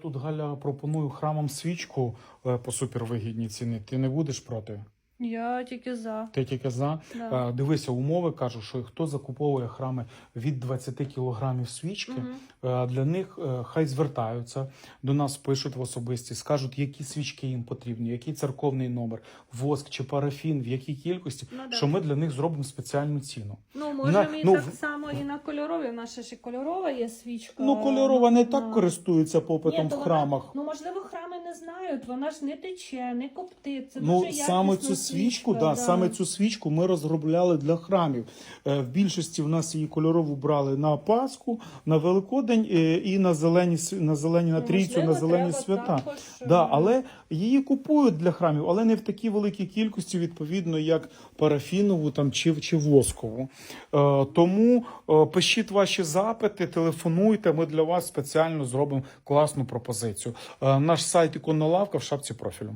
Тут Галя пропоную храмам свічку е, по супервигідній ціні. Ти не будеш проти? Я тільки за. Ти тільки за. Да. Е, Дивися, умови кажуть, що хто закуповує храми від 20 кілограмів свічки, е, для них хай звертаються до нас, пишуть в особисті, скажуть, які свічки їм потрібні, який церковний номер, воск чи парафін, в якій кількості, Ну, да. що ми для них зробимо спеціальну ціну. Ну, можемо і ну, так само і на кольорові. У нас ще ж і кольорова є свічка. Ну, кольорова не так ну. користується попитом в вона- храмах. Ну, можливо, храми не знають, вона ж не тече, не коптить. Це Ну дуже саме цю свічку, свічка, да, саме цю свічку ми розробляли для храмів. Е, В більшості в нас її кольорову брали на Пасху, на Великодень е, і на зелені сві- на зелені на Ну, трійцю, на зелені треба свята. також, е, Да, але її купують для храмів, але не в такій великій кількості, відповідно, як парафінову там чи, чи воскову. Е, тому пишіть ваші запити, телефонуйте. Ми для вас спеціально зробимо класну пропозицію. Е, наш сайт іконна лавка в шапці профілю.